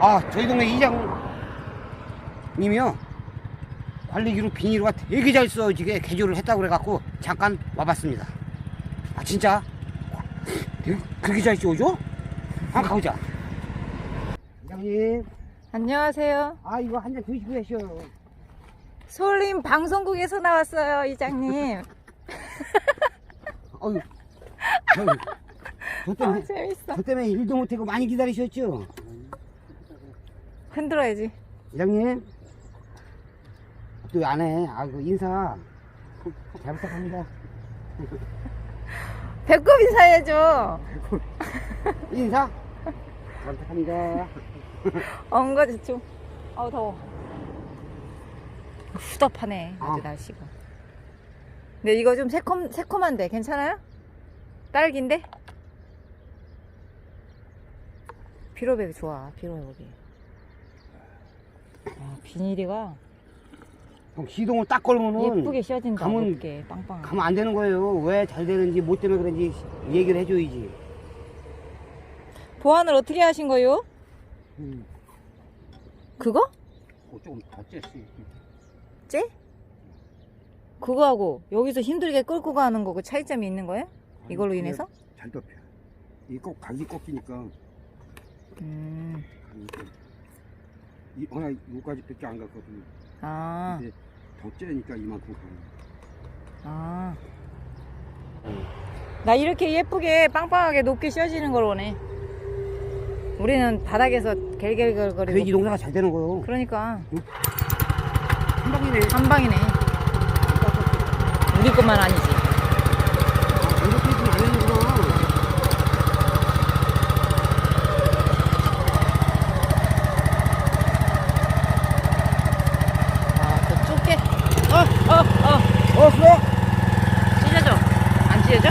아, 저희 동네 이장님이요. 관리기로 비닐가 되게 잘 써지게 개조를 했다고 그래갖고 잠깐 와봤습니다. 아, 진짜? 되게 그렇게 잘 씌워줘? 한번 가보자. 이장님, 안녕하세요. 아, 이거 한 잔 드시고 계셔. 솔림 방송국에서 나왔어요, 이장님. 어휴. 어휴. 저 아, 때문에, 재밌어. 저 때문에 일도 못하고 많이 기다리셨죠? 흔들어야지. 이장님. 또안 해. 아, 그 인사. 잘 부탁합니다. 배꼽 인사해야죠. 인사. 잘 부탁합니다. 엉거지춤. 어우, 더워. 후덥하네, 아주 아. 날씨가. 근데 이거 좀 새콤, 새콤한데, 괜찮아요? 딸기인데? 피로백이 좋아, 피로백이. 아, 비닐이가 형, 시동을 딱 걸면은 예쁘게 씌워진다, 가면- 높게, 빵빵. 가면 안 되는 거예요. 왜 잘 되는지 못 되면 그런지 얘기를 해줘야지. 보완을 어떻게 하신 거요? 음. 그거? 어, 조금 더 쬐지. 쟤? 그거하고 여기서 힘들게 끌고 가는 거고 차이점이 있는 거예요? 이걸로 인해서? 잘 덮여. 이꼭 각이 꺾이니까 음, 각이 꺾여. 이 하나 요까지밖에 안 갔거든요. 아, 근데 더 째니까 이만큼 가는. 아. 나 이렇게 예쁘게 빵빵하게 높게 씌워지는 걸 원해. 우리는 바닥에서 돼지 갤갤거리고. 농사가 잘 되는 거요. 그러니까 한 방이네. 한 방이네. 우리 것만 아니지. 이렇게 해주면 안 되는구나. 아, 그 좁게. 어, 어, 어. 어, 수고! 찢어져. 안 찢어져?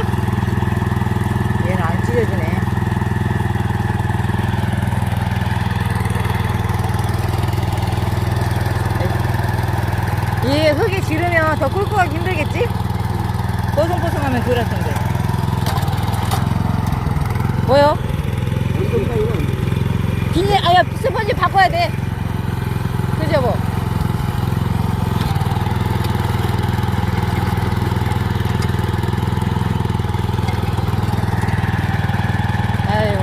얘는 안 찢어지네. 이게 흙이 지르면 더 끌고 가기 힘들겠지? 뽀송뽀송하면 덜할 텐데. 뭐요? 비닐, 아야, 스펀지 바꿔야 돼. 그죠, 뭐? 아유.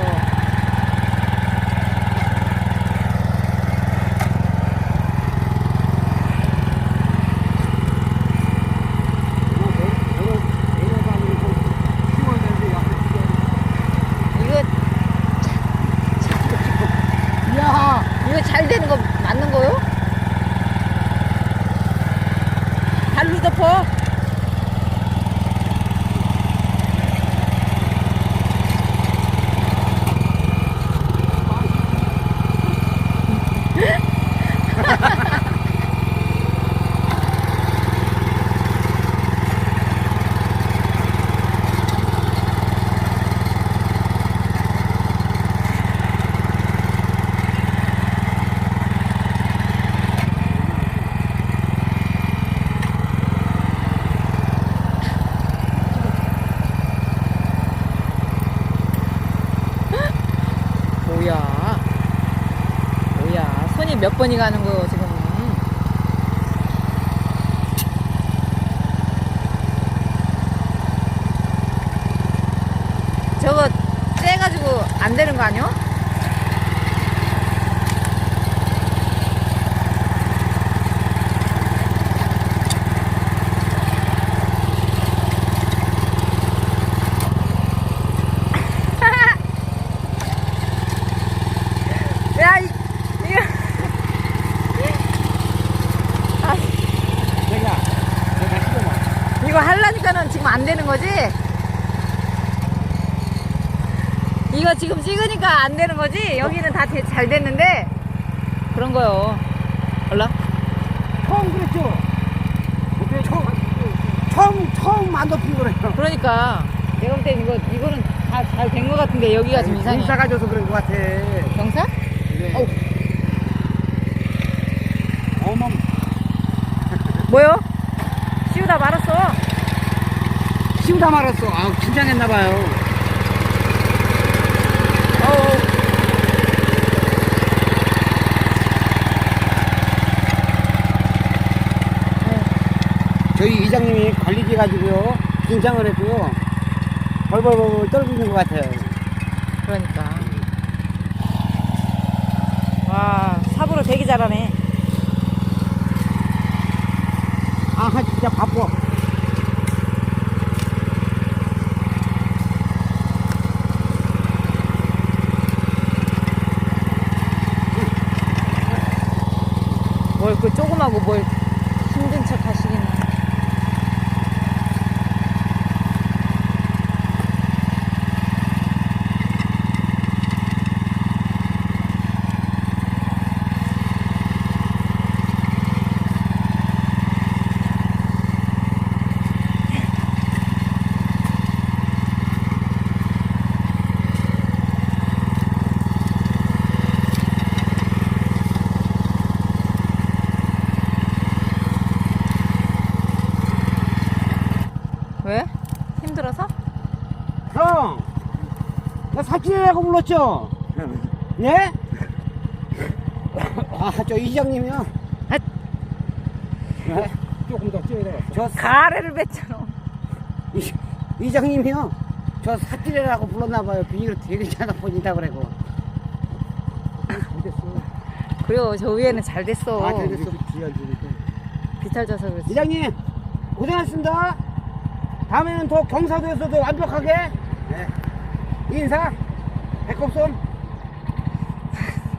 이거, 이야! 이거 잘 되는 거 맞는 거요? 발로 덮어. 뭐야? 뭐야? 손이 몇 번이 가는 거요 지금? 저거 째가지고 안 되는 거 아니요? 야, 이, 이거. 아, 내가, 내가 씹어봐. 이거 하려니까는 지금 안 되는 거지? 이거 지금 찍으니까 안 되는 거지? 여기는 다 잘 됐는데? 그런 거요. 몰라? 처음 그랬죠? 처음, 처음, 처음 안 덮인 거래요. 그러니까. 내가 볼 땐 이거, 이거는 다 잘 된 거 같은데 여기가 좀 이상해. 공사가 져서 그런 것 같아. 경사? 네. 어우. 어머, 뭐요? 씌우다 말았어. 씌우다 말았어. 아, 긴장했나 봐요. 저희 이장님이 관리지 가지고요 긴장을 해도요 벌벌벌 떨고 있는 것 같아요. 그러니까. 와, 삽으로 되게 잘하네. 아 진짜 바빠. 뭘 그 조그마고 뭘 힘든 척 하시겠네. 왜? 힘들어서? 형, 나 사치라고 불렀죠? 네? 아, 저 이장님이요. 아. 네? 조금 더 돼. 저 가래를 뱉잖아. 이, 이장님이요. 저 사치라고 불렀나봐요. 비닐을 되게 잘 보인다 그래고. 그래요, 저 위에는 잘 됐어. 아, 잘 됐어. 지니까. 비탈 져서 그렇지. 이장님, 고생하셨습니다. 다음에는 더 경사도에서도 완벽하게. 네. 인사, 백업손